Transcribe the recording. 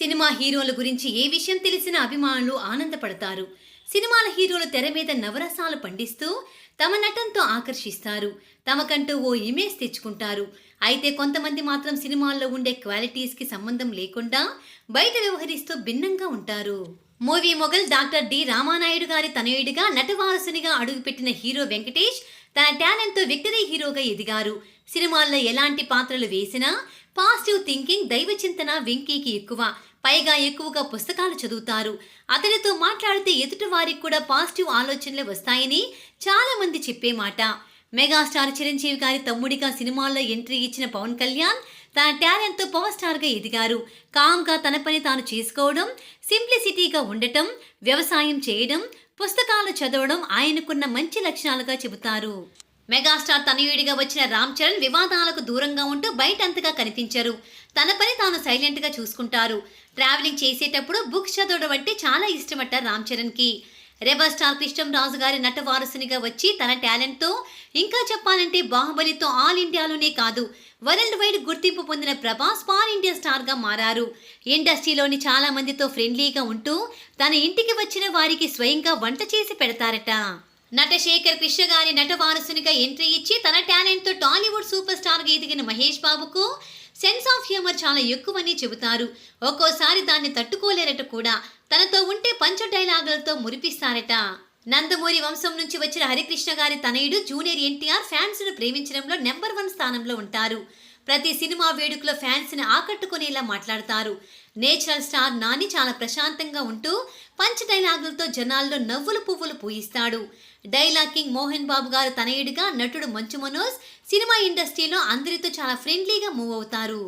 Cinema హీరోల గురించి ఏ విషయం తెలిసిన అభిమానులు ఆనందపడతారు. సినిమాల హీరోలు తెర మీద నవరసాలు పండిస్తూ తమ నటంతో ఆకర్షిస్తారు. తమకంటూ ఓ ఇమేజ్ తెచ్చుకుంటారు. అయితే కొంతమంది మాత్రం సినిమాల్లో ఉండే క్వాలిటీస్కి సంబంధం లేకుండా బయట వ్యవహరిస్తూ భిన్నంగా ఉంటారు. Movie mogul doctor D Ramanaidu గారి తనయుడిగా నటవారసునిగా అడుగుపెట్టిన హీరో వెంకటేష్ తన టాలెంట్తో విక్టరీ హీరోగా ఎదిగారు. సినిమాల్లో ఎలాంటి పాత్రలు వేసినా పాజిటివ్ థింకింగ్ దైవ చింతన వెంకీకి ఎక్కువ. పైగా ఎక్కువగా పుస్తకాలు చదువుతారు. అతనితో మాట్లాడితే ఎదుటి వారికి కూడా పాజిటివ్ ఆలోచనలే వస్తాయని చాలామంది చెప్పే మాట మెగాస్టార్ చిరంజీవి గారి తమ్ముడిగా సినిమాల్లో ఎంట్రీ ఇచ్చిన పవన్ కళ్యాణ్ తన టాలెంట్తో పవర్ స్టార్గా ఎదిగారు. కామ్గా తన పని తాను చేసుకోవడం సింప్లిసిటీగా ఉండటం వ్యవసాయం చేయడం పుస్తకాలు చదవడం ఆయనకున్న మంచి లక్షణాలుగా చెబుతారు. మెగాస్టార్ తనయుడిగా వచ్చిన రామ్ చరణ్ వివాదాలకు దూరంగా ఉంటూ బయట అంతగా కనిపించరు. తన పని తాను సైలెంట్గా చూసుకుంటారు. ట్రావెలింగ్ చేసేటప్పుడు బుక్స్ చదవడం అంటే చాలా ఇష్టమట రామ్ చరణ్కి. రెబల్ స్టార్ కృష్ణం రాజు గారి నట వారసునిగా వచ్చి తన టాలెంట్తో ఇంకా చెప్పాలంటే బాహుబలితో ఆల్ ఇండియాలోనే కాదు వరల్డ్ వైడ్ గుర్తింపు పొందిన ప్రభాస్ పాన్ ఇండియా స్టార్గా మారారు. ఇండస్ట్రీలోని చాలా మందితో ఫ్రెండ్లీగా ఉంటూ తన ఇంటికి వచ్చిన వారికి స్వయంగా వంట చేసి పెడతారట. నట శేఖర్ కృష్ణ గారి నట వారసునిగా ఎంట్రీ ఇచ్చి తన టాలెంట్తో టాలీవుడ్ సూపర్ స్టార్గా ఎదిగిన మహేష్ బాబుకు సెన్స్ ఆఫ్ హ్యూమర్ చాలా ఎక్కువని చెబుతారు. ఒక్కోసారి దాన్ని తట్టుకోలేరట కూడా తనతో ఉంటే పంచ డైలాగులతో మురిపిస్తారట. నందమూరి వంశం నుంచి వచ్చిన హరికృష్ణ గారి తనయుడు జూనియర్ ఎన్టీఆర్ ఫ్యాన్స్ను ప్రేమించడంలో నెంబర్ వన్ స్థానంలో ఉంటారు. ప్రతి సినిమా వేడుకలో ఫ్యాన్స్ని ఆకట్టుకునేలా మాట్లాడతారు. నేచురల్ స్టార్ నాని చాలా ప్రశాంతంగా ఉంటూ పంచ్ డైలాగులతో జనాల్లో నవ్వులు పువ్వులు పూయిస్తాడు. డైలాకింగ్ మోహన్ బాబు గారు తనయుడిగా నటుడు మంచు మనోజ్ సినిమా ఇండస్ట్రీలో అందరితో చాలా ఫ్రెండ్లీగా మూవ్ అవుతారు.